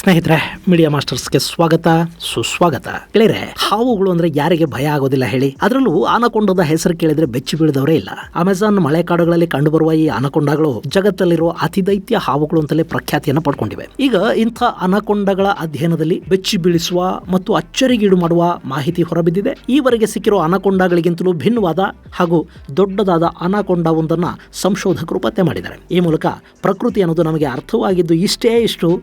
ಸ್ನೇಹಿತರೆ ಮೀಡಿಯಾ ಮಾಸ್ಟರ್ಸ್ಗೆ ಸ್ವಾಗತ, ಸುಸ್ವಾಗತ. ಗೆಳೆಯರೆ, ಹಾವುಗಳು ಅಂದ್ರೆ ಯಾರಿಗೆ ಭಯ ಆಗೋದಿಲ್ಲ ಹೇಳಿ. ಅದರಲ್ಲೂ ಆನಕೊಂಡದ ಹೆಸರು ಕೇಳಿದ್ರೆ ಬೆಚ್ಚಿ ಬೀಳದವರೇ ಇಲ್ಲ. ಅಮೆಜಾನ್ ಮಳೆಕಾಡುಗಳಲ್ಲಿ ಕಂಡುಬರುವ ಈ ಅನಕೊಂಡಗಳು ಜಗತ್ತಲ್ಲಿರುವ ಅತಿ ದೈತ್ಯ ಹಾವುಗಳು ಅಂತಲೇ ಪ್ರಖ್ಯಾತಿಯನ್ನು ಪಡ್ಕೊಂಡಿವೆ. ಈಗ ಇಂಥ ಅನಕೊಂಡಗಳ ಅಧ್ಯಯನದಲ್ಲಿ ಬೆಚ್ಚಿ ಬೀಳಿಸುವ ಮತ್ತು ಅಚ್ಚರಿಗೀಡು ಮಾಡುವ ಮಾಹಿತಿ ಹೊರಬಿದ್ದಿದೆ. ಈವರೆಗೆ ಸಿಕ್ಕಿರೋ ಅನಕೊಂಡಗಳಿಗಿಂತಲೂ ಭಿನ್ನವಾದ ಹಾಗೂ ದೊಡ್ಡದಾದ ಅನಕೊಂಡ ಒಂದನ್ನ ಸಂಶೋಧಕರು ಪತ್ತೆ ಮಾಡಿದ್ದಾರೆ. ಈ ಮೂಲಕ ಪ್ರಕೃತಿ ಅನ್ನೋದು ನಮಗೆ ಅರ್ಥವಾಗಿದ್ದು ಇಷ್ಟೇ ಇಷ್ಟು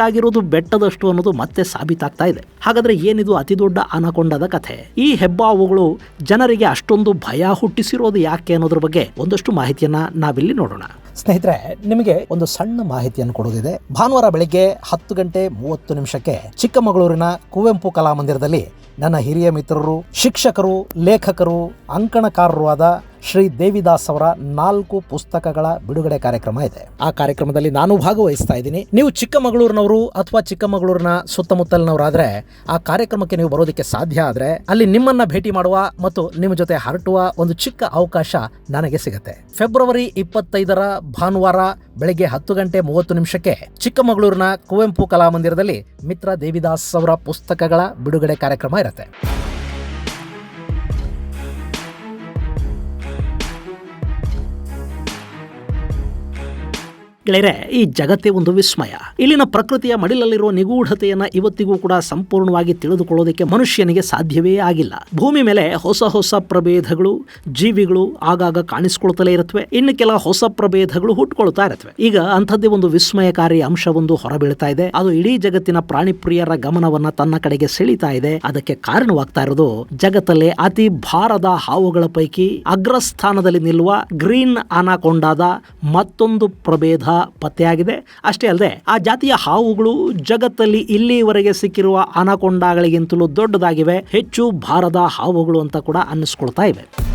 ಅರ್ಥವಾಗಬೇಕಾಗಿರೋದು ಬೆಟ್ಟದಷ್ಟು ಅನ್ನೋದು ಮತ್ತೆ ಸಾಬೀತಾಗ್ತಾ ಇದೆ. ಹಾಗಾದ್ರೆ ಏನಿದು ಅತಿ ದೊಡ್ಡ ಅನಕೊಂಡದ ಕಥೆ? ಈ ಹೆಬ್ಬಾವುಗಳು ಜನರಿಗೆ ಅಷ್ಟೊಂದು ಭಯ ಹುಟ್ಟಿಸಿರೋದು ಯಾಕೆ ಅನ್ನೋದ್ರ ಬಗ್ಗೆ ಒಂದಷ್ಟು ಮಾಹಿತಿಯನ್ನ ನಾವಿಲ್ಲಿ ನೋಡೋಣ. ಸ್ನೇಹಿತರೆ, ನಿಮಗೆ ಒಂದು ಸಣ್ಣ ಮಾಹಿತಿಯನ್ನು ಕೊಡೋದಿದೆ. ಭಾನುವಾರ ಬೆಳಿಗ್ಗೆ ಹತ್ತು ಗಂಟೆ ಮೂವತ್ತು ನಿಮಿಷಕ್ಕೆ ಚಿಕ್ಕಮಗಳೂರಿನ ಕುವೆಂಪು ಕಲಾಮಂದಿರದಲ್ಲಿ ನನ್ನ ಹಿರಿಯ ಮಿತ್ರರು, ಶಿಕ್ಷಕರು, ಲೇಖಕರು, ಅಂಕಣಕಾರರು ಆದ ಶ್ರೀ ದೇವಿದಾಸ್ ಅವರ ನಾಲ್ಕು ಪುಸ್ತಕಗಳ ಬಿಡುಗಡೆ ಕಾರ್ಯಕ್ರಮ ಇದೆ. ಆ ಕಾರ್ಯಕ್ರಮದಲ್ಲಿ ನಾನು ಭಾಗವಹಿಸ್ತಾ ಇದ್ದೀನಿ. ನೀವು ಚಿಕ್ಕಮಗಳೂರಿನವರು ಅಥವಾ ಚಿಕ್ಕಮಗಳೂರಿನ ಸುತ್ತಮುತ್ತಲಿನವರಾದ್ರೆ ಆ ಕಾರ್ಯಕ್ರಮಕ್ಕೆ ನೀವು ಬರೋದಕ್ಕೆ ಸಾಧ್ಯ ಆದ್ರೆ ಅಲ್ಲಿ ನಿಮ್ಮನ್ನ ಭೇಟಿ ಮಾಡುವ ಮತ್ತು ನಿಮ್ಮ ಜೊತೆ ಹರಟುವ ಒಂದು ಚಿಕ್ಕ ಅವಕಾಶ ನನಗೆ ಸಿಗುತ್ತೆ. ಫೆಬ್ರವರಿ ಇಪ್ಪತ್ತೈದರ ಭಾನುವಾರ ಬೆಳಗ್ಗೆ ಹತ್ತು ಗಂಟೆ ಮೂವತ್ತು ನಿಮಿಷಕ್ಕೆ ಚಿಕ್ಕಮಗಳೂರಿನ ಕುವೆಂಪು ಕಲಾಮಂದಿರದಲ್ಲಿ ಮಿತ್ರ ದೇವಿದಾಸ್ ಅವರ ಪುಸ್ತಕಗಳ ಬಿಡುಗಡೆ ಕಾರ್ಯಕ್ರಮ ಇರುತ್ತೆ. ಗೆಳೆಯರೆ, ಈ ಜಗತ್ತೇ ಒಂದು ವಿಸ್ಮಯ. ಇಲ್ಲಿನ ಪ್ರಕೃತಿಯ ಮಡಿಲಲ್ಲಿರುವ ನಿಗೂಢತೆಯನ್ನ ಇವತ್ತಿಗೂ ಕೂಡ ಸಂಪೂರ್ಣವಾಗಿ ತಿಳಿದುಕೊಳ್ಳೋದಕ್ಕೆ ಮನುಷ್ಯನಿಗೆ ಸಾಧ್ಯವೇ ಆಗಿಲ್ಲ. ಭೂಮಿ ಮೇಲೆ ಹೊಸ ಹೊಸ ಪ್ರಭೇದಗಳು, ಜೀವಿಗಳು ಆಗಾಗ ಕಾಣಿಸಿಕೊಳ್ತಲೇ ಇರುತ್ತವೆ. ಇನ್ನು ಕೆಲ ಹೊಸ ಪ್ರಭೇದಗಳು ಹುಟ್ಟುಕೊಳ್ತಾ ಇರುತ್ತವೆ. ಈಗ ಅಂಥದ್ದೇ ಒಂದು ವಿಸ್ಮಯಕಾರಿ ಅಂಶವೊಂದು ಹೊರಬೀಳ್ತಾ ಇದೆ. ಅದು ಇಡೀ ಜಗತ್ತಿನ ಪ್ರಾಣಿ ಪ್ರಿಯರ ಗಮನವನ್ನ ತನ್ನ ಕಡೆಗೆ ಸೆಳೀತಾ ಇದೆ. ಅದಕ್ಕೆ ಕಾರಣವಾಗ್ತಾ ಇರೋದು, ಜಗತ್ತಲ್ಲೇ ಅತಿ ಭಾರದ ಹಾವುಗಳ ಪೈಕಿ ಅಗ್ರಸ್ಥಾನದಲ್ಲಿ ನಿಲ್ಲುವ ಗ್ರೀನ್ ಅನಾಕೊಂಡಾದ ಮತ್ತೊಂದು ಪ್ರಭೇದ ಪತ್ತೆಯಾಗಿದೆ. ಅಷ್ಟೇ ಅಲ್ಲದೆ, ಆ ಜಾತಿಯ ಹಾವುಗಳು ಜಗತ್ತಲ್ಲಿ ಇಲ್ಲಿವರೆಗೆ ಸಿಕ್ಕಿರುವ ಅನಕೊಂಡಗಳಿಗಿಂತಲೂ ದೊಡ್ಡದಾಗಿವೆ. ಹೆಚ್ಚು ಭಾರದ ಹಾವುಗಳು ಅಂತ ಕೂಡ ಅನ್ನಿಸ್ಕೊಳ್ತಾ ಇವೆ.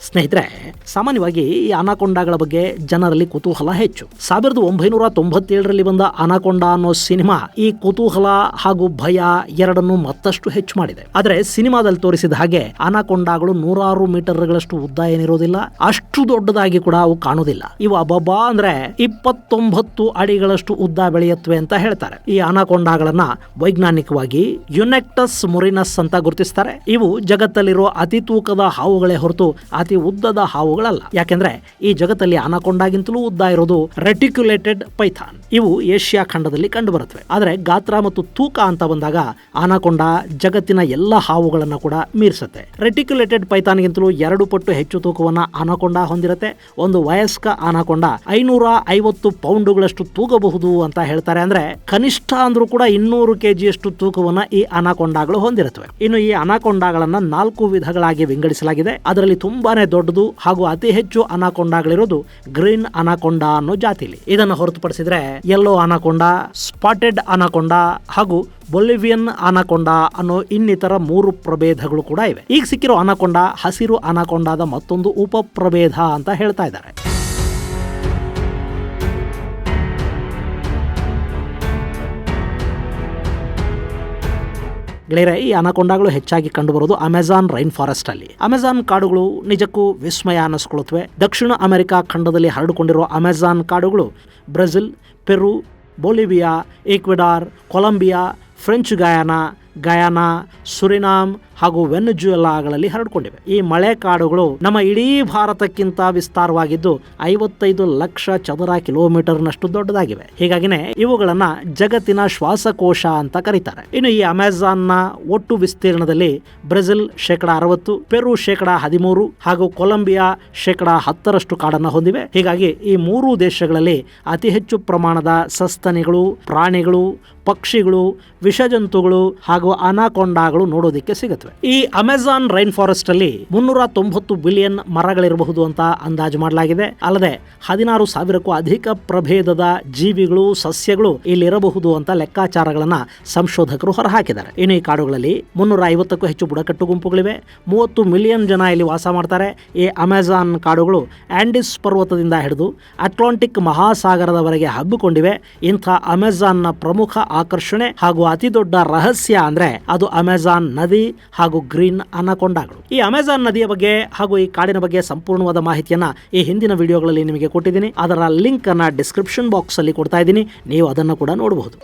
ಸ್ನೇಹಿತರೆ ಸಾಮಾನ್ಯವಾಗಿ ಈ ಅನಾಕೊಂಡಾಗಳ ಬಗ್ಗೆ ಜನರಲ್ಲಿ ಕುತೂಹಲ ಹೆಚ್ಚು. ಸಾವಿರದ ಒಂಬೈನೂರ ತೊಂಬತ್ತೇಳರಲ್ಲಿ ಬಂದ ಅನಾಕೊಂಡ ಅನ್ನೋ ಸಿನಿಮಾ ಈ ಕುತೂಹಲ ಹಾಗೂ ಭಯ ಎರಡನ್ನು ಮತ್ತಷ್ಟು ಹೆಚ್ಚು ಮಾಡಿದೆ. ಆದರೆ ಸಿನಿಮಾದಲ್ಲಿ ತೋರಿಸಿದ ಹಾಗೆ ಅನಾಕೊಂಡಾಗಳು ನೂರಾರು ಮೀಟರ್ಗಳಷ್ಟು ಉದ್ದ ಏನಿರೋದಿಲ್ಲ. ಅಷ್ಟು ದೊಡ್ಡದಾಗಿ ಕೂಡ ಅವು ಕಾಣುವುದಿಲ್ಲ. ಇವು ಅಬ್ಬಬ್ಬಾ ಅಂದ್ರೆ ಇಪ್ಪತ್ತೊಂಬತ್ತು ಅಡಿಗಳಷ್ಟು ಉದ್ದ ಬೆಳೆಯುತ್ತವೆ ಅಂತ ಹೇಳ್ತಾರೆ. ಈ ಅನಾಕೊಂಡಾಗಳನ್ನ ವೈಜ್ಞಾನಿಕವಾಗಿ ಯುನೆಕ್ಟಸ್ ಮುರಿನಸ್ ಅಂತ ಗುರುತಿಸ್ತಾರೆ. ಇವು ಜಗತ್ತಲ್ಲಿರುವ ಅತಿ ತೂಕದ ಹಾವುಗಳೇ ಹೊರತು ಅತಿ ಉದ್ದದ ಹಾವುಗಳಲ್ಲ ಯಾಕೆಂದ್ರೆ ಈ ಜಗತ್ತಲ್ಲಿ ಅನಕೊಂಡಾಗಿಂತಲೂ ಉದ್ದ ಇರೋದು ರೆಟಿಕ್ಯುಲೇಟೆಡ್ ಪೈಥಾನ್. ಇವು ಏಷ್ಯಾ ಖಂಡದಲ್ಲಿ ಕಂಡು ಬರುತ್ತವೆ ಆದರೆ ಗಾತ್ರ ಮತ್ತು ತೂಕ ಅಂತ ಬಂದಾಗ ಆನಕೊಂಡ ಜಗತ್ತಿನ ಎಲ್ಲ ಹಾವುಗಳನ್ನ ಕೂಡ ಮೀರಿಸುತ್ತೆ. ರೆಟಿಕ್ಯುಲೇಟೆಡ್ ಪೈಥಾನ್ಗಿಂತಲೂ ಎರಡು ಪಟ್ಟು ಹೆಚ್ಚು ತೂಕವನ್ನ ಆನಕೊಂಡ ಹೊಂದಿರುತ್ತೆ. ಒಂದು ವಯಸ್ಕ ಆನಕೊಂಡ ಐನೂರ ಐವತ್ತು ಪೌಂಡುಗಳಷ್ಟು ತೂಗಬಹುದು ಅಂತ ಹೇಳ್ತಾರೆ. ಅಂದ್ರೆ ಕನಿಷ್ಠ ಅಂದ್ರೂ ಕೂಡ ಇನ್ನೂರು ಕೆಜಿಯಷ್ಟು ತೂಕವನ್ನ ಈ ಅನಾಕೊಂಡಾಗಳು ಹೊಂದಿರುತ್ತವೆ ಇನ್ನು ಈ ಅನಾಕೊಂಡಗಳನ್ನ ನಾಲ್ಕು ವಿಧಗಳಾಗಿ ವಿಂಗಡಿಸಲಾಗಿದೆ. ಅದರಲ್ಲಿ ತುಂಬಾನೇ ದೊಡ್ಡದು ಹಾಗೂ ಅತಿ ಹೆಚ್ಚು ಅನಾಕೊಂಡಾಗಳಿರೋದು ಗ್ರೀನ್ ಅನಾಕೊಂಡ ಅನ್ನೋ ಜಾತಿಲಿ. ಇದನ್ನು ಹೊರತುಪಡಿಸಿದ್ರೆ ಎಲ್ಲೋ ಅನಾಕೊಂಡ ಸ್ಪಾಟೆಡ್ ಅನಾಕೊಂಡ ಹಾಗೂ ಬೊಲಿವಿಯನ್ ಅನಾಕೊಂಡ ಅನ್ನೋ ಇನ್ನಿತರ ಮೂರು ಪ್ರಭೇದಗಳು ಕೂಡ ಇವೆ. ಈಗ ಸಿಕ್ಕಿರೋ ಅನಾಕೊಂಡ ಹಸಿರು ಅನಾಕೊಂಡಾದ ಮತ್ತೊಂದು ಉಪ ಅಂತ ಹೇಳ್ತಾ ಇದ್ದಾರೆ. ಗೆಳೆಯರೆ, ಈ ಅನಕೊಂಡಗಳು ಹೆಚ್ಚಾಗಿ ಕಂಡುಬರುವುದು ಅಮೆಜಾನ್ ರೈನ್ ಫಾರೆಸ್ಟ್ ಅಲ್ಲಿ. ಅಮೆಜಾನ್ ಕಾಡುಗಳು ನಿಜಕ್ಕೂ ವಿಸ್ಮಯ ಅನ್ನಿಸ್ಕೊಳ್ಳುತ್ತವೆ. ದಕ್ಷಿಣ ಅಮೆರಿಕ ಖಂಡದಲ್ಲಿ ಹರಡಿಕೊಂಡಿರುವ ಅಮೆಜಾನ್ ಕಾಡುಗಳು Brazil, Peru, Bolivia, Ecuador, Colombia, French, Guiana Guyana, Suriname ಹಾಗೂ ವೆನ್ಜುಯಲಾಗಳಲ್ಲಿ ಹರಡಿಕೊಂಡಿವೆ. ಈ ಮಳೆ ಕಾಡುಗಳು ನಮ್ಮ ಇಡೀ ಭಾರತಕ್ಕಿಂತ ವಿಸ್ತಾರವಾಗಿದ್ದು ಐವತ್ತೈದು ಲಕ್ಷ ಚದರ ಕಿಲೋಮೀಟರ್ನಷ್ಟು ದೊಡ್ಡದಾಗಿವೆ. ಹೀಗಾಗಿನೇ ಇವುಗಳನ್ನ ಜಗತ್ತಿನ ಶ್ವಾಸಕೋಶ ಅಂತ ಕರೀತಾರೆ. ಇನ್ನು ಈ ಅಮೆಜಾನ್ನ ಒಟ್ಟು ವಿಸ್ತೀರ್ಣದಲ್ಲಿ ಬ್ರೆಜಿಲ್ ಶೇಕಡ ಅರವತ್ತು, ಪೆರು ಶೇಕಡ ಹದಿಮೂರು ಹಾಗೂ ಕೊಲಂಬಿಯಾ ಶೇಕಡ ಹತ್ತರಷ್ಟು ಕಾಡನ್ನು ಹೊಂದಿವೆ. ಹೀಗಾಗಿ ಈ ಮೂರು ದೇಶಗಳಲ್ಲಿ ಅತಿ ಹೆಚ್ಚು ಪ್ರಮಾಣದ ಸಸ್ತನಿಗಳು, ಪ್ರಾಣಿಗಳು, ಪಕ್ಷಿಗಳು, ವಿಷಜಂತುಗಳು ಹಾಗೂ ಅನಾಕೊಂಡಾಗಳು ನೋಡೋದಿಕ್ಕೆ ಸಿಗುತ್ತವೆ. ಈ ಅಮೆಜಾನ್ ರೈನ್ ಫಾರೆಸ್ಟ್ ಅಲ್ಲಿ ಮುನ್ನೂರ ತೊಂಬತ್ತು ಬಿಲಿಯನ್ ಮರಗಳಿರಬಹುದು ಅಂತ ಅಂದಾಜು ಮಾಡಲಾಗಿದೆ. ಅಲ್ಲದೆ ಹದಿನಾರು ಸಾವಿರಕ್ಕೂ ಅಧಿಕ ಪ್ರಭೇದದ ಜೀವಿಗಳು, ಸಸ್ಯಗಳು ಇಲ್ಲಿರಬಹುದು ಅಂತ ಲೆಕ್ಕಾಚಾರಗಳನ್ನ ಸಂಶೋಧಕರು ಹೊರಹಾಕಿದ್ದಾರೆ. ಇನ್ನು ಈ ಕಾಡುಗಳಲ್ಲಿ ಮುನ್ನೂರ ಐವತ್ತಕ್ಕೂ ಹೆಚ್ಚು ಬುಡಕಟ್ಟು ಗುಂಪುಗಳಿವೆ. ಮೂವತ್ತು ಮಿಲಿಯನ್ ಜನ ಇಲ್ಲಿ ವಾಸ ಮಾಡ್ತಾರೆ. ಈ ಅಮೆಜಾನ್ ಕಾಡುಗಳು ಆಂಡಿಸ್ ಪರ್ವತದಿಂದ ಹಿಡಿದು ಅಟ್ಲಾಂಟಿಕ್ ಮಹಾಸಾಗರದವರೆಗೆ ಹಬ್ಬಿಕೊಂಡಿವೆ. ಇಂಥ ಅಮೆಜಾನ್ನ ಪ್ರಮುಖ ಆಕರ್ಷಣೆ ಹಾಗೂ ಅತಿ ದೊಡ್ಡ ರಹಸ್ಯ ಅಂದ್ರೆ ಅದು ಅಮೆಜಾನ್ ನದಿ ಹಾಗೂ ಗ್ರೀನ್ ಅನಕೊಂಡಾಗಳು ಈ ಅಮೆಜಾನ್ ನದಿಯ ಬಗ್ಗೆ ಹಾಗೂ ಈ ಕಾಡಿನ ಬಗ್ಗೆ ಸಂಪೂರ್ಣವಾದ ಮಾಹಿತಿಯನ್ನ ಈ ಹಿಂದಿನ ವಿಡಿಯೋಗಳಲ್ಲಿ ನಿಮಗೆ ಕೊಟ್ಟಿದ್ದೀನಿ. ಅದರ ಲಿಂಕ್ ಅನ್ನ ಡಿಸ್ಕ್ರಿಪ್ಷನ್ ಬಾಕ್ಸ್ ಅಲ್ಲಿ ಕೊಡ್ತಾ ಇದ್ದೀನಿ. ನೀವು ಅದನ್ನು ಕೂಡ ನೋಡಬಹುದು.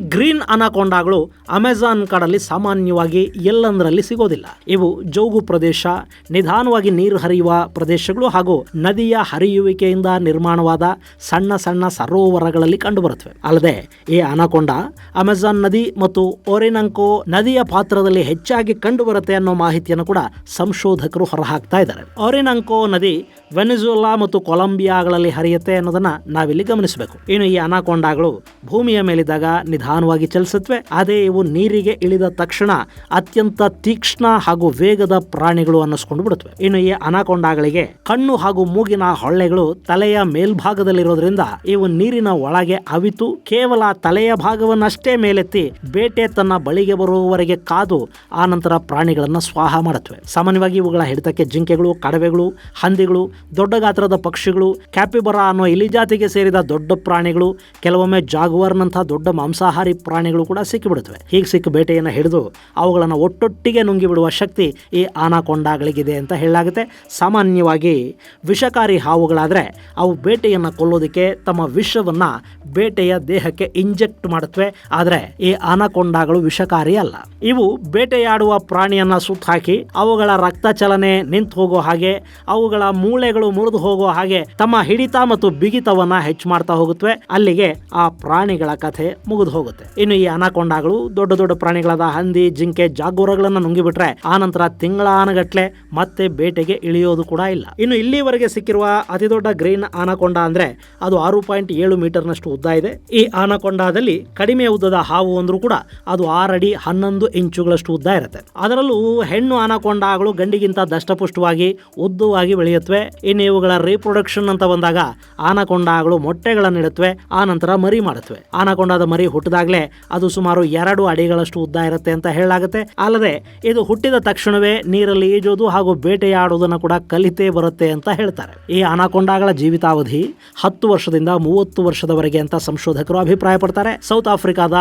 ಗ್ರೀನ್ ಅನಾಕೊಂಡಾಗಳು ಅಮೆಜಾನ್ ಕಾಡಲ್ಲಿ ಸಾಮಾನ್ಯವಾಗಿ ಎಲ್ಲಂದರಲ್ಲಿ ಸಿಗೋದಿಲ್ಲ. ಇವು ಜೌಗು ಪ್ರದೇಶ, ನಿಧಾನವಾಗಿ ನೀರು ಹರಿಯುವ ಪ್ರದೇಶಗಳು ಹಾಗೂ ನದಿಯ ಹರಿಯುವಿಕೆಯಿಂದ ನಿರ್ಮಾಣವಾದ ಸಣ್ಣ ಸಣ್ಣ ಸರೋವರಗಳಲ್ಲಿ ಕಂಡುಬರುತ್ತವೆ. ಅಲ್ಲದೆ ಈ ಅನಾಕೊಂಡ, ಅಮೆಜಾನ್ ನದಿ ಮತ್ತು ಓರೆನಂಕೋ ನದಿಯ ಪಾತ್ರದಲ್ಲಿ ಹೆಚ್ಚಾಗಿ ಕಂಡುಬರುತ್ತೆ ಅನ್ನೋ ಮಾಹಿತಿಯನ್ನು ಕೂಡ ಸಂಶೋಧಕರು ಹೊರಹಾಕ್ತಾ ಇದ್ದಾರೆ. ಓರೆನಂಕೋ ನದಿ ವೆನಿಜುಲಾ ಮತ್ತು ಕೊಲಂಬಿಯಾಗಳಲ್ಲಿ ಹರಿಯುತ್ತೆ ಅನ್ನೋದನ್ನ ನಾವಿಲ್ಲಿ ಗಮನಿಸಬೇಕು. ಇನ್ನು ಈ ಅನಾಕೊಂಡಾಗಳು ಭೂಮಿಯ ಮೇಲಿದ್ದಾಗ ನಿಧಾನವಾಗಿ ಚಲಿಸುತ್ತವೆ. ಅದೇ ಇವು ನೀರಿಗೆ ಇಳಿದ ತಕ್ಷಣ ಅತ್ಯಂತ ತೀಕ್ಷ್ಣ ಹಾಗೂ ವೇಗದ ಪ್ರಾಣಿಗಳು ಅನ್ನಿಸ್ಕೊಂಡು ಬಿಡುತ್ತವೆ. ಇನ್ನು ಈ ಅನಾಕೊಂಡಾಗಳಿಗೆ ಕಣ್ಣು ಹಾಗೂ ಮೂಗಿನ ಹೊಳ್ಳೆಗಳು ತಲೆಯ ಮೇಲ್ಭಾಗದಲ್ಲಿರೋದ್ರಿಂದ ಇವು ನೀರಿನ ಒಳಗೆ ಅವಿತು ಕೇವಲ ತಲೆಯ ಭಾಗವನ್ನಷ್ಟೇ ಮೇಲೆತ್ತಿ ಬೇಟೆ ತನ್ನ ಬಳಿಗೆ ಬರುವವರೆಗೆ ಕಾದು ಆ ನಂತರ ಪ್ರಾಣಿಗಳನ್ನು ಸ್ವಾಹ ಮಾಡುತ್ತವೆ. ಸಾಮಾನ್ಯವಾಗಿ ಇವುಗಳ ಹಿಡಿತಕ್ಕೆ ಜಿಂಕೆಗಳು, ಕಡವೆಗಳು, ಹಂದಿಗಳು, ದೊಡ್ಡ ಗಾತ್ರದ ಪಕ್ಷಿಗಳು, ಕ್ಯಾಪಿಬರಾ ಅನ್ನೋ ಇಲಿಜಾತಿಗೆ ಸೇರಿದ ದೊಡ್ಡ ಪ್ರಾಣಿಗಳು, ಕೆಲವೊಮ್ಮೆ ಜಾಗುವಾರ್ನಂತಹ ದೊಡ್ಡ ಮಾಂಸಾಹಾರಿ ಪ್ರಾಣಿಗಳು ಕೂಡ ಸಿಕ್ಕಿಬಿಡುತ್ತವೆ. ಹೀಗೆ ಸಿಕ್ಕ ಬೇಟೆಯನ್ನು ಹಿಡಿದು ಅವುಗಳನ್ನು ಒಟ್ಟೊಟ್ಟಿಗೆ ನುಂಗಿಬಿಡುವ ಶಕ್ತಿ ಈ ಆನಾಕೊಂಡಾಗಳಿಗಿದೆ ಅಂತ ಹೇಳಲಾಗುತ್ತೆ. ಸಾಮಾನ್ಯವಾಗಿ ವಿಷಕಾರಿ ಹಾವುಗಳಾದರೆ ಅವು ಬೇಟೆಯನ್ನು ಕೊಲ್ಲೋದಕ್ಕೆ ತಮ್ಮ ವಿಷವನ್ನು ಬೇಟೆಯ ದೇಹಕ್ಕೆ ಇಂಜೆಕ್ಟ್ ಮಾಡುತ್ತವೆ. ಆದರೆ ಈ ಆನಾಕೊಂಡಾಗಳು ವಿಷಕಾರಿ ಅಲ್ಲ. ಇವು ಬೇಟೆಯಾಡುವ ಪ್ರಾಣಿಯನ್ನ ಸುತ್ತ ಹಾಕಿ ಅವುಗಳ ರಕ್ತ ಚಲನೆ ನಿಂತು ಹೋಗೋ ಹಾಗೆ ಅವುಗಳ ಮೂಳೆಗಳು ಮುರಿದು ಹೋಗೋ ಹಾಗೆ ತಮ್ಮ ಹಿಡಿತ ಮತ್ತು ಬಿಗಿತವನ್ನ ಹೆಚ್ಚು ಮಾಡ್ತಾ ಹೋಗುತ್ತವೆ. ಅಲ್ಲಿಗೆ ಆ ಪ್ರಾಣಿಗಳ ಕಥೆ ಮುಗಿದು ಹೋಗುತ್ತೆ. ಇನ್ನು ಈ ಅನಾಕೊಂಡಾಗಳು ದೊಡ್ಡ ದೊಡ್ಡ ಪ್ರಾಣಿಗಳಾದ ಹಂದಿ, ಜಿಂಕೆ, ಜಾಗೂರಗಳನ್ನ ನುಂಗಿಬಿಟ್ರೆ ಆ ನಂತರ ತಿಂಗಳಾನಗಟ್ಲೆ ಮತ್ತೆ ಬೇಟೆಗೆ ಇಳಿಯೋದು ಕೂಡ ಇಲ್ಲ. ಇನ್ನು ಇಲ್ಲಿವರೆಗೆ ಸಿಕ್ಕಿರುವ ಅತಿ ದೊಡ್ಡ ಗ್ರೀನ್ ಆನಕೊಂಡ ಅಂದ್ರೆ ಅದು ಆರು ಪಾಯಿಂಟ್ ಏಳು ಮೀಟರ್ನಷ್ಟು ಉದ್ದ ಇದೆ. ಈ ಆನಕೊಂಡಾದಲ್ಲಿ ಕಡಿಮೆ ಉದ್ದದ ಹಾವು ಅಂದ್ರೂ ಕೂಡ ಅದು ಆರಡಿ ಹನ್ನೊಂದು ಇಂಚುಗಳಷ್ಟು ಉದ್ದ ಇರುತ್ತೆ. ಅದರಲ್ಲೂ ಹೆಣ್ಣು ಆನಕೊಂಡಾಗಳು ಗಂಡಿಗಿಂತ ದಷ್ಟಪುಷ್ಟವಾಗಿ ಉದ್ದವಾಗಿ ಬೆಳೆಯುತ್ತವೆ. ಇನ್ನು ಇವುಗಳ ರೀಪ್ರೊಡಕ್ಷನ್ ಅಂತ ಬಂದಾಗ ಆನಕೊಂಡಾಗಳು ಮೊಟ್ಟೆಗಳನ್ನು ಇಡುತ್ತವೆ ಆ ನಂತರ ಮರಿ ಮಾಡುತ್ತವೆ. ಆನಕೊಂಡಾದ ಮರಿ ಹುಟ್ಟಿದಾಗಲೇ ಅದು ಸುಮಾರು ಎರಡು ಅಡಿಗಳಷ್ಟು ಉದ್ದ ಇರುತ್ತೆ ಅಂತ ಹೇಳಲಾಗುತ್ತೆ. ಅಲ್ಲದೆ ಇದು ಹುಟ್ಟಿದ ತಕ್ಷಣವೇ ನೀರಲ್ಲಿ ಈಜೋದು ಹಾಗೂ ಬೇಟೆಯಾಡುವುದನ್ನು ಕೂಡ ಕಲಿತೇ ಬರುತ್ತೆ ಅಂತ ಹೇಳ್ತಾರೆ. ಈ ಅನಾಕೊಂಡಾಗಳ ಜೀವಿತಾವಧಿ ಹತ್ತು ವರ್ಷದಿಂದ ಮೂವತ್ತು ವರ್ಷದವರೆಗೆ ಅಂತ ಸಂಶೋಧಕರು ಅಭಿಪ್ರಾಯ ಪಡ್ತಾರೆ ಸೌತ್ ಆಫ್ರಿಕಾದ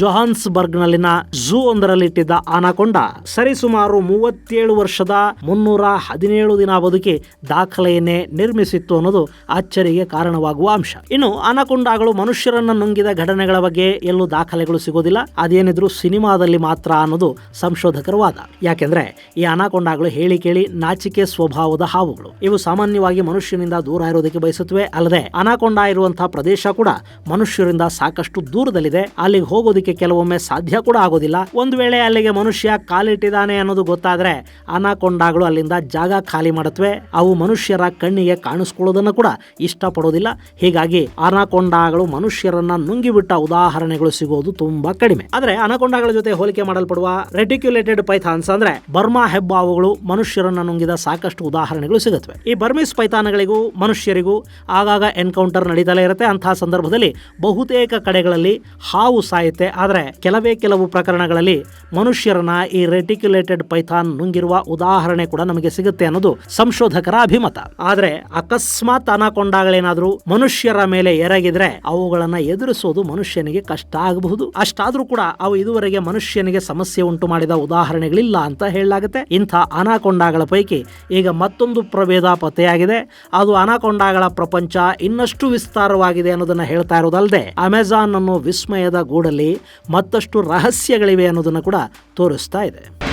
ಜೊಹಾನ್ಸ್ಬರ್ಗ್ ನಲ್ಲಿನ ಝೂ ಒಂದರಲ್ಲಿ ಇಟ್ಟಿದ್ದ ಅನಾಕೊಂಡ ಸರಿಸುಮಾರು ಮೂವತ್ತೇಳು ವರ್ಷದ ಮುನ್ನೂರ ಹದಿನೇಳು ದಿನ ಬದುಕಿ ದಾಖಲೆಯನ್ನೇ ನಿರ್ಮಿಸಿತ್ತು ಅನ್ನೋದು ಅಚ್ಚರಿಗೆ ಕಾರಣವಾಗುವ ಅಂಶ. ಇನ್ನು ಅನಾಕೊಂಡಾಗಳು ಮನುಷ್ಯರನ್ನು ನುಂಗಿದ ಘಟನೆಗಳ ಬಗ್ಗೆ ಎಲ್ಲೂ ದಾಖಲೆಗಳು ಸಿಗೋದಿಲ್ಲ. ಅದೇನಿದ್ರು ಸಿನಿಮಾದಲ್ಲಿ ಮಾತ್ರ ಅನ್ನೋದು ಸಂಶೋಧಕರ ವಾದ. ಯಾಕೆಂದ್ರೆ ಈ ಅನಾಕೊಂಡಾಗಳು ಹೇಳಿ ಕೇಳಿ ನಾಚಿಕೆ ಸ್ವಭಾವದ ಹಾವುಗಳು. ಇವು ಸಾಮಾನ್ಯವಾಗಿ ಮನುಷ್ಯನಿಂದ ದೂರ ಇರೋದಕ್ಕೆ ಬಯಸುತ್ತವೆ. ಅಲ್ಲದೆ ಅನಾಕೊಂಡ ಇರುವಂತಹ ಪ್ರದೇಶ ಕೂಡ ಮನುಷ್ಯರಿಂದ ಸಾಕಷ್ಟು ದೂರದಲ್ಲಿದೆ. ಅಲ್ಲಿಗೆ ಹೋಗೋದಕ್ಕೆ ಕೆಲವೊಮ್ಮೆ ಸಾಧ್ಯ ಕೂಡ ಆಗೋದಿಲ್ಲ. ಒಂದು ವೇಳೆ ಅಲ್ಲಿಗೆ ಮನುಷ್ಯ ಕಾಲಿಟ್ಟಿದ್ದಾನೆ ಅನ್ನೋದು ಗೊತ್ತಾದ್ರೆ ಅನಾಕೊಂಡಾಗಳು ಅಲ್ಲಿಂದ ಜಾಗ ಖಾಲಿ ಮಾಡುತ್ತವೆ. ಅವು ಮನುಷ್ಯರ ಕಣ್ಣಿಗೆ ಕಾಣಿಸ್ಕೊಳ್ಳೋದನ್ನು ಕೂಡ ಇಷ್ಟಪಡೋದಿಲ್ಲ. ಹೀಗಾಗಿ ಅನಾಕೊಂಡಾಗಳು ಮನುಷ್ಯರನ್ನ ನುಂಗಿಬಿಟ್ಟ ಉದಾಹರಣೆಗಳು ಸಿಗೋದು ತುಂಬಾ ಕಡಿಮೆ. ಆದ್ರೆ ಅನಕೊಂಡಗಳ ಜೊತೆ ಹೋಲಿಕೆ ಮಾಡಲ್ಪಡುವ ರೆಟಿಕ್ಯುಲೇಟೆಡ್ ಪೈಥಾನ್ಸ್ ಅಂದ್ರೆ ಬರ್ಮಾ ಹೆಬ್ಬಾವುಗಳು ಮನುಷ್ಯರನ್ನ ನುಂಗಿದ ಸಾಕಷ್ಟು ಉದಾಹರಣೆಗಳು ಸಿಗುತ್ತವೆ. ಈ ಬರ್ಮಿಸ್ ಪೈಥಾನ್ಗಳಿಗೂ ಮನುಷ್ಯರಿಗೂ ಆಗಾಗ ಎನ್ಕೌಂಟರ್ ನಡೀತಲೇ ಇರುತ್ತೆ. ಅಂತಹ ಸಂದರ್ಭದಲ್ಲಿ ಬಹುತೇಕ ಕಡೆಗಳಲ್ಲಿ ಹಾವು ಸಾಯುತ್ತೆ. ಆದರೆ ಕೆಲವೇ ಕೆಲವು ಪ್ರಕರಣಗಳಲ್ಲಿ ಮನುಷ್ಯರನ್ನ ಈ ರೆಟಿಕ್ಯುಲೇಟೆಡ್ ಪೈಥಾನ್ ನುಂಗಿರುವ ಉದಾಹರಣೆ ಕೂಡ ನಮಗೆ ಸಿಗುತ್ತೆ ಅನ್ನೋದು ಸಂಶೋಧಕರ ಅಭಿಮತ. ಆದರೆ ಅಕಸ್ಮಾತ್ ಅನಕೊಂಡಗಳೇನಾದರೂ ಮನುಷ್ಯರ ಮೇಲೆ ಎರಗಿದ್ರೆ ಅವುಗಳನ್ನ ಎದುರಿಸೋದು ಮನುಷ್ಯನಿಗೆ ಕಷ್ಟ. ಆಗಬಹುದು ಅಷ್ಟಾದ್ರೂ ಕೂಡ ಅವು ಇದುವರೆಗೆ ಮನುಷ್ಯನಿಗೆ ಸಮಸ್ಯೆ ಉಂಟು ಮಾಡಿದ ಉದಾಹರಣೆಗಳಿಲ್ಲ ಅಂತ ಹೇಳಲಾಗುತ್ತೆ. ಇಂಥ ಅನಾಕೊಂಡಾಗಳ ಪೈಕಿ ಈಗ ಮತ್ತೊಂದು ಪ್ರಭೇದ ಪತ್ತೆಯಾಗಿದೆ ಅದು ಅನಾಕೊಂಡಾಗಳ ಪ್ರಪಂಚ ಇನ್ನಷ್ಟು ವಿಸ್ತಾರವಾಗಿದೆ ಅನ್ನೋದನ್ನ ಹೇಳ್ತಾ ಇರೋದಲ್ಲದೆ ಅಮೆಜಾನ್ ಅನ್ನೋ ವಿಸ್ಮಯದ ಗೂಡಲ್ಲಿ ಮತ್ತಷ್ಟು ರಹಸ್ಯಗಳಿವೆ ಅನ್ನೋದನ್ನ ಕೂಡ ತೋರಿಸ್ತಾ ಇದೆ.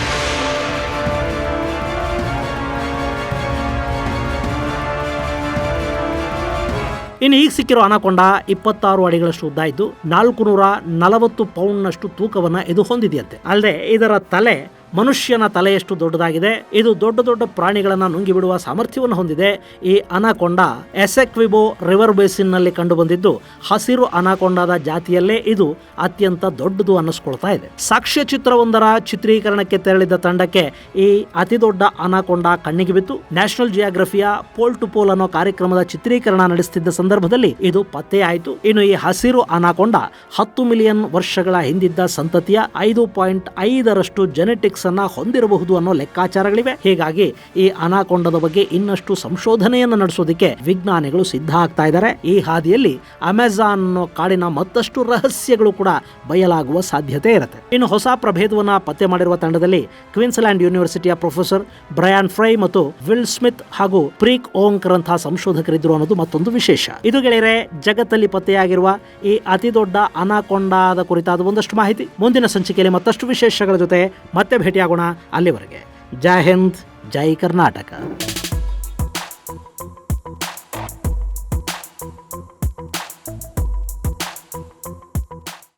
ಇನ್ನು ಈಗ ಸಿಕ್ಕಿರೋ ಅನಕೊಂಡ ಇಪ್ಪತ್ತಾರು ಅಡಿಗಳಷ್ಟು ಉದ್ದ ಇದ್ದು ನಾಲ್ಕು ನೂರ ನಲವತ್ತು ಪೌಂಡ್ನಷ್ಟು ತೂಕವನ್ನು ಇದು ಹೊಂದಿದೆಯಂತೆ. ಅಲ್ಲದೆ ಇದರ ತಲೆ ಮನುಷ್ಯನ ತಲೆಯಷ್ಟು ದೊಡ್ಡದಾಗಿದೆ. ಇದು ದೊಡ್ಡ ದೊಡ್ಡ ಪ್ರಾಣಿಗಳನ್ನು ನುಂಗಿಬಿಡುವ ಸಾಮರ್ಥ್ಯವನ್ನು ಹೊಂದಿದೆ. ಈ ಅನಾಕೊಂಡ ಎಸೆಕ್ವಿಬೋ ರಿವರ್ ಬೇಸಿನ್ನಲ್ಲಿ ಕಂಡುಬಂದಿದ್ದು, ಹಸಿರು ಅನಾಕೊಂಡದ ಜಾತಿಯಲ್ಲೇ ಇದು ಅತ್ಯಂತ ದೊಡ್ಡದು ಅನ್ನಿಸ್ಕೊಳ್ತಾ ಇದೆ. ಸಾಕ್ಷ್ಯ ಚಿತ್ರವೊಂದರ ಚಿತ್ರೀಕರಣಕ್ಕೆ ತೆರಳಿದ ತಂಡಕ್ಕೆ ಈ ಅತಿ ದೊಡ್ಡ ಅನಾಕೊಂಡ ಕಣ್ಣಿಗೆ ಬಿತ್ತು. ನ್ಯಾಷನಲ್ ಜಿಯಾಗ್ರಫಿಯ ಪೋಲ್ ಟು ಪೋಲ್ ಅನ್ನೋ ಕಾರ್ಯಕ್ರಮದ ಚಿತ್ರೀಕರಣ ನಡೆಸುತ್ತಿದ್ದ ಸಂದರ್ಭದಲ್ಲಿ ಇದು ಪತ್ತೆಯಾಯಿತು. ಇನ್ನು ಈ ಹಸಿರು ಅನಾಕೊಂಡ ಹತ್ತು ಮಿಲಿಯನ್ ವರ್ಷಗಳ ಹಿಂದಿದ್ದ ಸಂತತಿಯ ಐದು ಪಾಯಿಂಟ್ ಐದರಷ್ಟು ಜೆನೆಟಿಕ್ಸ್ ಯಶಸ್ಸನ್ನ ಹೊಂದಿರಬಹುದು ಅನ್ನೋ ಲೆಕ್ಕಾಚಾರಗಳಿವೆ. ಹೀಗಾಗಿ ಈ ಅನಾಕೊಂಡದ ಬಗ್ಗೆ ಇನ್ನಷ್ಟು ಸಂಶೋಧನೆಯನ್ನು ನಡೆಸೋದಕ್ಕೆ ವಿಜ್ಞಾನಿಗಳು ಸಿದ್ಧ ಆಗ್ತಾ ಇದ್ದಾರೆ. ಈ ಹಾದಿಯಲ್ಲಿ ಅಮೆಜಾನ್ ಕಾಡಿನ ಮತ್ತಷ್ಟು ರಹಸ್ಯಗಳು ಕೂಡ ಬಯಲಾಗುವ ಸಾಧ್ಯತೆ ಇರುತ್ತೆ. ಇನ್ನು ಹೊಸ ಪ್ರಭೇದವನ್ನ ಪತ್ತೆ ಮಾಡಿರುವ ತಂಡದಲ್ಲಿ ಕ್ವೀನ್ಸ್ಲ್ಯಾಂಡ್ ಯೂನಿವರ್ಸಿಟಿಯ ಪ್ರೊಫೆಸರ್ ಬ್ರಯಾನ್ ಫ್ರೈ ಮತ್ತು ವಿಲ್ ಸ್ಮಿತ್ ಹಾಗೂ ಪ್ರೀಕ್ ಓಂಕರಂತಹ ಸಂಶೋಧಕರಿದ್ದರು ಅನ್ನೋದು ಮತ್ತೊಂದು ವಿಶೇಷ. ಇದು ಗೆಳೆಯರೆ, ಜಗತ್ತಲ್ಲಿ ಪತ್ತೆಯಾಗಿರುವ ಈ ಅತಿ ದೊಡ್ಡ ಅನಾಕೊಂಡಾದ ಕುರಿತಾದ ಒಂದಷ್ಟು ಮಾಹಿತಿ. ಮುಂದಿನ ಸಂಚಿಕೆಯಲ್ಲಿ ಮತ್ತಷ್ಟು ವಿಶೇಷಗಳ ಜೊತೆ ಮತ್ತೆ ಭೇಟಿಯಾಗೋಣ ಅಲ್ಲಿವರೆಗೆ. ಜೈ ಹಿಂದ್ ಜೈ ಕರ್ನಾಟಕ.